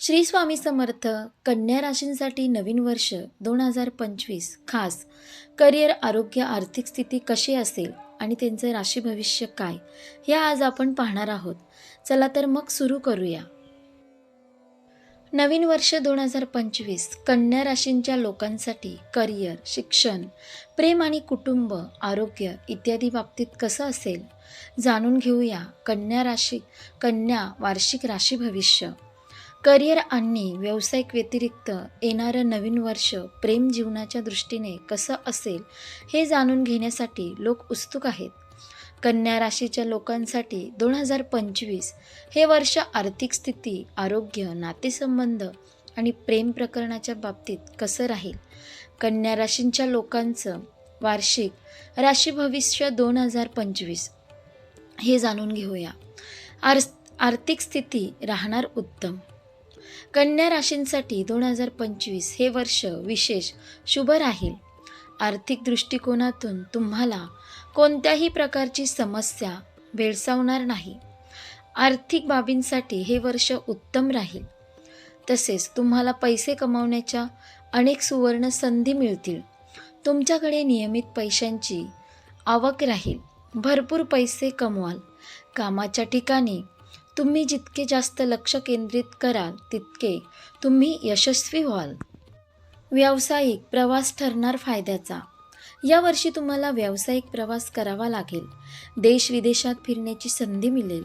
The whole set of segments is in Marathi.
श्री स्वामी समर्थ कन्या राशींसाठी नवीन वर्ष दोन हजार पंचवीस खास. करिअर आरोग्य आर्थिक स्थिती कशी असेल आणि त्यांचं राशी भविष्य काय हे आज आपण पाहणार आहोत. चला तर मग सुरू करूया. नवीन वर्ष दोन हजार पंचवीस कन्या राशींच्या लोकांसाठी करिअर शिक्षण प्रेम आणि कुटुंब आरोग्य इत्यादी बाबतीत कसं असेल जाणून घेऊया कन्या राशी कन्या वार्षिक राशी भविष्य. करिअर आणि व्यावसायिक व्यतिरिक्त येणारं नवीन वर्ष प्रेम जीवनाच्या दृष्टीने कसं असेल हे जाणून घेण्यासाठी लोक उत्सुक आहेत. कन्या राशीच्या लोकांसाठी दोन हजार पंचवीस हे वर्ष आर्थिक स्थिती आरोग्य नातेसंबंध आणि प्रेम प्रकरणाच्या बाबतीत कसं राहील? कन्या राशींच्या लोकांचं वार्षिक राशी भविष्य दोन हजार पंचवीस हे जाणून घेऊया. आर आर्थिक स्थिती राहणार उत्तम. कन्या राशींसाठी दोन हजार पंचवीस हे वर्ष विशेष शुभ राहील. आर्थिक दृष्टिकोनातून तुम्हाला कोणत्याही प्रकारची समस्या भेडसावणार नाही. आर्थिक बाबींसाठी हे वर्ष उत्तम राहील. तसेच तुम्हाला पैसे कमावण्याच्या अनेक सुवर्ण संधी मिळतील. तुमच्याकडे नियमित पैशांची आवक राहील. भरपूर पैसे कमवाल. कामाच्या ठिकाणी तुम्ही जितके जास्त लक्ष केंद्रित कराल तितके तुम्ही यशस्वी व्हाल. व्यावसायिक प्रवास ठरणार फायद्याचा. यावर्षी तुम्हाला व्यावसायिक प्रवास करावा लागेल. देश विदेशात फिरण्याची संधी मिळेल.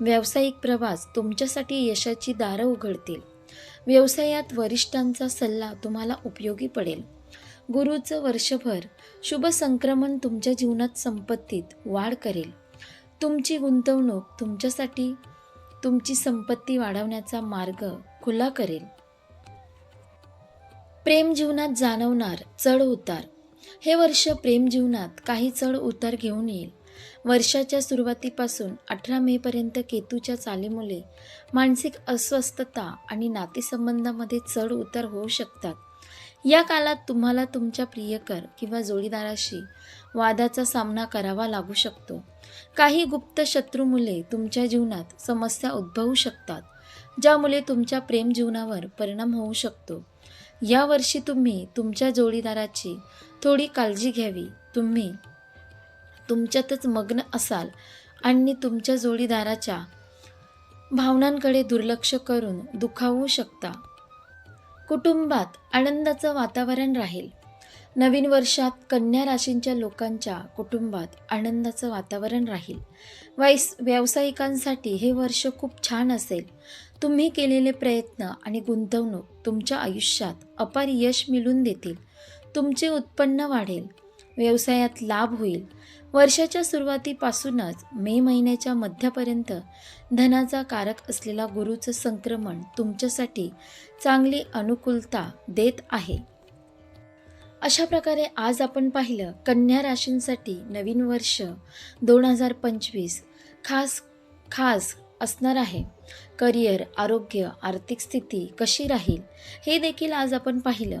व्यावसायिक प्रवास तुमच्यासाठी यशाची दारं उघडतील. व्यवसायात वरिष्ठांचा सल्ला तुम्हाला उपयोगी पडेल. गुरुचं वर्षभर शुभ संक्रमण तुमच्या जीवनात संपत्तीत वाढ करेल. तुमची गुंतवणूक तुमच्यासाठी तुमची संपत्ती वाढवण्याचा मार्ग खुला करेल. प्रेम जीवनात जाणवणार चढ उतार. हे वर्ष प्रेम जीवनात काही चढ उतार घेऊन येईल. वर्षाच्या सुरुवातीपासून अठरा मेपर्यंत केतूच्या चालीमुळे मानसिक अस्वस्थता आणि नातेसंबंधामध्ये चढ उतार होऊ शकतात. या काळात तुम्हाला तुमच्या प्रियकर किंवा जोडीदाराशी वादाचा सामना करावा लागू शकतो. काही गुप्त शत्रूमुळे तुमच्या जीवनात समस्या उद्भवू शकतात ज्यामुळे तुमच्या प्रेम जीवनावर परिणाम होऊ शकतो. यावर्षी तुम्ही तुमच्या जोडीदाराची थोडी काळजी घ्यावी. तुम्ही तुमच्यातच मग्न असाल आणि तुमच्या जोडीदाराच्या भावनांकडे दुर्लक्ष करून दुखावू शकता. कुटुंबात आनंदाचं वातावरण राहील. नवीन वर्षात कन्या राशींच्या लोकांच्या कुटुंबात आनंदाचं वातावरण राहील. वैस व्यावसायिकांसाठी हे वर्ष खूप छान असेल. तुम्ही केलेले प्रयत्न आणि गुंतवणूक तुमच्या आयुष्यात अपार यश मिळून देतील. तुमचे उत्पन्न वाढेल. व्यवसायात लाभ होईल. वर्षाच्या सुरुवातीपासूनच मे महिन्याच्या मध्यापर्यंत धनाचा कारक असलेला गुरुचं संक्रमण तुमच्यासाठी चांगली अनुकूलता देत आहे. अशा प्रकारे आज आपण पाहिलं कन्या राशींसाठी नवीन वर्ष दोन हजार पंचवीस खास खास असणार आहे. करिअर आरोग्य आर्थिक स्थिती कशी राहील हे देखील आज आपण पाहिलं.